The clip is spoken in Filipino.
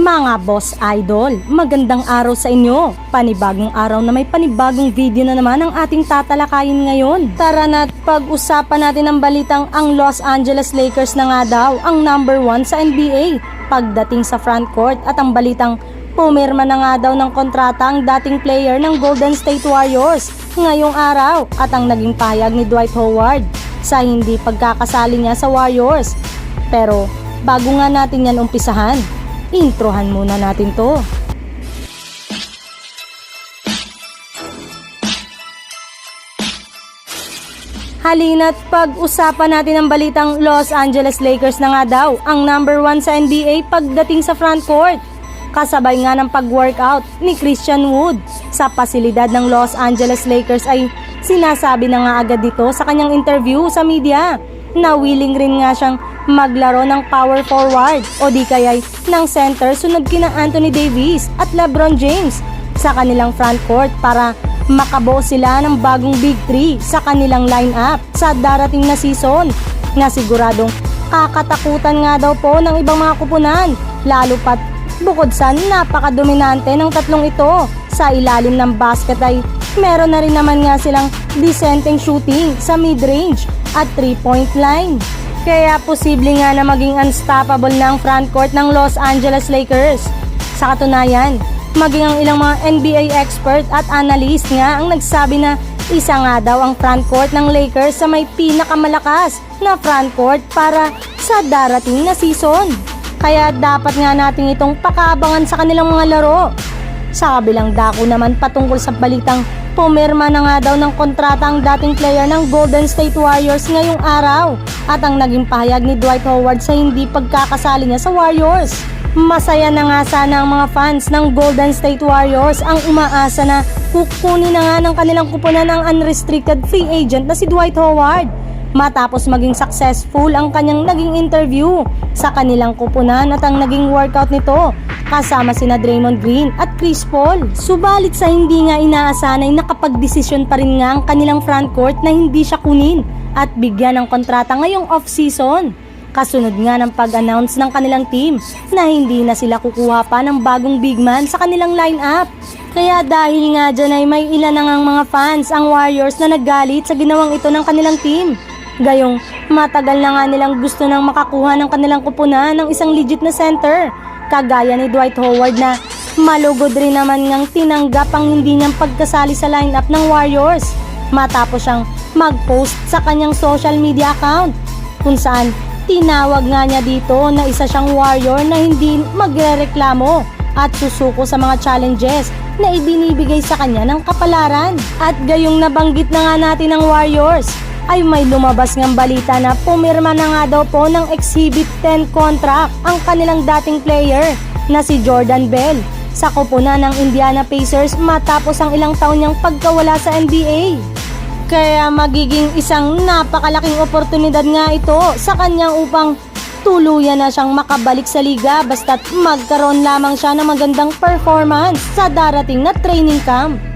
Mga boss idol, magandang araw sa inyo. Panibagong araw na may panibagong video na naman ang ating tatalakayin ngayon. Tara na't pag-usapan natin ang balitang ang Los Angeles Lakers na nga daw ang number one sa NBA pagdating sa front court at ang balitang pumirma na nga daw ng kontrata ang dating player ng Golden State Warriors ngayong araw at ang naging pahayag ni Dwight Howard sa hindi pagkakasali niya sa Warriors. Pero bago nga natin yan umpisahan, introhan muna natin to. Halina't pag-usapan natin ang balitang Los Angeles Lakers na nga daw ang number one sa NBA pagdating sa front court. Kasabay nga ng pag-workout ni Christian Wood sa pasilidad ng Los Angeles Lakers ay sinasabi na nga agad dito sa kanyang interview sa media na willing rin nga siyang maglaro ng power forward o di kaya'y ng center sunod kina Anthony Davis at LeBron James sa kanilang front court para makabuo sila ng bagong big three sa kanilang lineup sa darating na season na siguradong kakatakutan nga daw po ng ibang mga kupunan lalo pat bukod sa napakadominante ng tatlong ito sa ilalim ng basket ay meron na rin naman nga silang disenteng shooting sa mid-range at 3-point line. Kaya posible nga na maging unstoppable na ang front court ng Los Angeles Lakers. Sa katunayan, maging ang ilang mga NBA expert at analyst nga ang nagsabi na isa nga daw ang front court ng Lakers sa may pinakamalakas na front court para sa darating na season. Kaya dapat nga natin itong pakaabangan sa kanilang mga laro. Sa kabilang dako naman patungkol sa balitang pumirma na nga daw ng kontrata ang dating player ng Golden State Warriors ngayong araw at ang naging pahayag ni Dwight Howard sa hindi pagkakasali niya sa Warriors. Masaya na nga sana ang mga fans ng Golden State Warriors ang umaasa na kukunin na nga ng kanilang kupunan ang unrestricted free agent na si Dwight Howard matapos maging successful ang kanyang naging interview sa kanilang kupunan at ang naging workout nito kasama sina Draymond Green at Chris Paul. Subalit sa hindi nga inaasahan ay nakapagdesisyon pa rin nga ang kanilang front court na hindi siya kunin at bigyan ng kontrata ngayong off-season. Kasunod nga ng pag-announce ng kanilang team na hindi na sila kukuha pa ng bagong big man sa kanilang lineup. Kaya dahil nga dyan ay may ilan na ngang mga fans ang Warriors na naggalit sa ginawang ito ng kanilang team. Gayong matagal na nga nilang gusto nang makakuha ng kanilang kupunan ng isang legit na center. Kagaya ni Dwight Howard na malugod rin naman ngang tinanggap ang hindi niyang pagkasali sa lineup ng Warriors. Matapos siyang mag-post sa kanyang social media account kung saan tinawag nga niya dito na isa siyang warrior na hindi magrereklamo at susuko sa mga challenges na ibinibigay sa kanya ng kapalaran. At gayong nabanggit na nga natin ng Warriors, ay may lumabas ngang balita na pumirma na nga daw po ng Exhibit 10 contract ang kanilang dating player na si Jordan Bell sa kupunan ng Indiana Pacers matapos ang ilang taon niyang pagkawala sa NBA. Kaya magiging isang napakalaking oportunidad nga ito sa kanya upang tuluyan na siyang makabalik sa liga basta't magkaroon lamang siya ng magandang performance sa darating na training camp.